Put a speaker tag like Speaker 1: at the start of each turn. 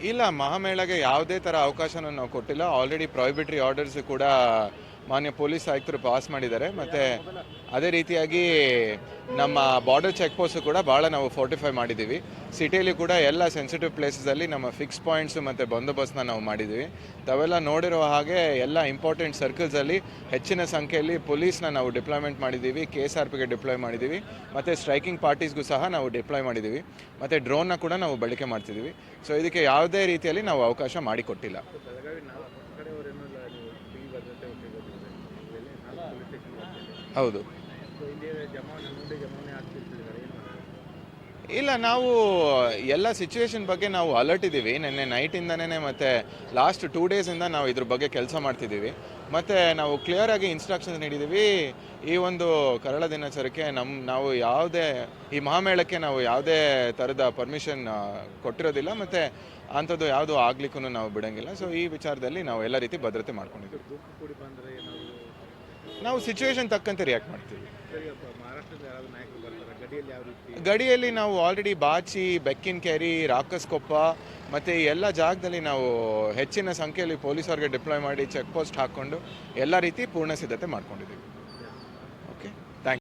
Speaker 1: ಇಲ್ಲ ಮಹಾಮೇಳಗೆ ಯಾವುದೇ ಥರ ಅವಕಾಶನ ನಾವು ಕೊಟ್ಟಿಲ್ಲ. ಆಲ್ರೆಡಿ ಪ್ರೊಹಿಬಿಟ್ರಿ ಆರ್ಡರ್ಸ್ ಕೂಡ ಮಾನ್ಯ ಪೊಲೀಸ್ ಆಯುಕ್ತರು ಪಾಸ್ ಮಾಡಿದ್ದಾರೆ. ಮತ್ತು ಅದೇ ರೀತಿಯಾಗಿ ನಮ್ಮ ಬಾರ್ಡರ್ ಚೆಕ್ ಪೋಸ್ಟ್ ಕೂಡ ಭಾಳ ನಾವು ಫೋರ್ಟಿಫೈ ಮಾಡಿದ್ದೀವಿ. ಸಿಟಿಯಲ್ಲಿ ಕೂಡ ಎಲ್ಲ ಸೆನ್ಸಿಟಿವ್ ಪ್ಲೇಸಸಲ್ಲಿ ನಮ್ಮ ಫಿಕ್ಸ್ ಪಾಯಿಂಟ್ಸು ಮತ್ತು ಬಂದೋಬಸ್ತ್ನ ನಾವು ಮಾಡಿದ್ದೀವಿ. ತಾವೆಲ್ಲ ನೋಡಿರೋ ಹಾಗೆ ಎಲ್ಲ ಇಂಪಾರ್ಟೆಂಟ್ ಸರ್ಕಲ್ಸಲ್ಲಿ ಹೆಚ್ಚಿನ ಸಂಖ್ಯೆಯಲ್ಲಿ ಪೊಲೀಸ್ನ ನಾವು ಡಿಪ್ಲಾಯ್ಮೆಂಟ್ ಮಾಡಿದ್ದೀವಿ. ಕೆ ಎಸ್ ಆರ್ ಪಿಗೆ ಡಿಪ್ಲಾಯ್ ಮಾಡಿದ್ದೀವಿ. ಮತ್ತು ಸ್ಟ್ರೈಕಿಂಗ್ ಪಾರ್ಟೀಸ್ಗೂ ಸಹ ನಾವು ಡಿಪ್ಲಾಯ್ ಮಾಡಿದ್ದೀವಿ. ಮತ್ತು ಡ್ರೋನ್ನ ಕೂಡ ನಾವು ಬಳಕೆ ಮಾಡ್ತಿದ್ದೀವಿ. ಸೊ ಇದಕ್ಕೆ ಯಾವುದೇ ರೀತಿಯಲ್ಲಿ ನಾವು ಅವಕಾಶ ಮಾಡಿಕೊಟ್ಟಿಲ್ಲ. ಹೌದು.
Speaker 2: ಇಲ್ಲಿ,
Speaker 1: ನಾವು ಎಲ್ಲ ಸಿಚುವೇಶನ್ ಬಗ್ಗೆ ನಾವು ಅಲರ್ಟ್ ಇದ್ದೀವಿ. ನಿನ್ನೆ ನೈಟಿಂದನೇ ಮತ್ತು ಲಾಸ್ಟ್ ಟೂ ಡೇಸಿಂದ ನಾವು ಇದ್ರ ಬಗ್ಗೆ ಕೆಲಸ ಮಾಡ್ತಿದ್ದೀವಿ. ಮತ್ತು ನಾವು ಕ್ಲಿಯರ್ ಆಗಿ ಇನ್ಸ್ಟ್ರಕ್ಷನ್ಸ್ ನೀಡಿದ್ದೀವಿ. ಈ ಒಂದು ಕರಳ ದಿನಾಚರಣೆಗೆ ನಮ್ಮ ನಾವು ಯಾವುದೇ, ಈ ಮಹಾಮೇಳಕ್ಕೆ ನಾವು ಯಾವುದೇ ಥರದ ಪರ್ಮಿಷನ್ ಕೊಟ್ಟಿರೋದಿಲ್ಲ. ಮತ್ತು ಅಂಥದ್ದು ಯಾವುದು ಆಗ್ಲಿಕ್ಕೂ ನಾವು ಬಿಡೋಂಗಿಲ್ಲ. ಸೊ ಈ ವಿಚಾರದಲ್ಲಿ ನಾವು ಎಲ್ಲ ರೀತಿ ಭದ್ರತೆ ಮಾಡ್ಕೊಂಡಿದ್ದೀವಿ. ನಾವು ಸಿಚುವೇಶನ್ ತಕ್ಕಂತೆ ರಿಯಾಕ್ಟ್ ಮಾಡ್ತೀವಿ.
Speaker 2: ಗಡಿಯಲ್ಲಿ
Speaker 1: ನಾವು ಆಲ್ರೆಡಿ ಬಾಚಿ ಬೆಕ್ಕಿನ ಕೆರಿ ರಾಕಸ್ಕೊಪ್ಪ ಮತ್ತು ಎಲ್ಲ ಜಾಗದಲ್ಲಿ ನಾವು ಹೆಚ್ಚಿನ ಸಂಖ್ಯೆಯಲ್ಲಿ ಪೊಲೀಸರಿಗೆ ಡಿಪ್ಲಾಯ್ ಮಾಡಿ ಚೆಕ್ ಪೋಸ್ಟ್ ಹಾಕ್ಕೊಂಡು ಎಲ್ಲ ರೀತಿ ಪೂರ್ಣ ಸಿದ್ಧತೆ ಮಾಡ್ಕೊಂಡಿದ್ದೀವಿ.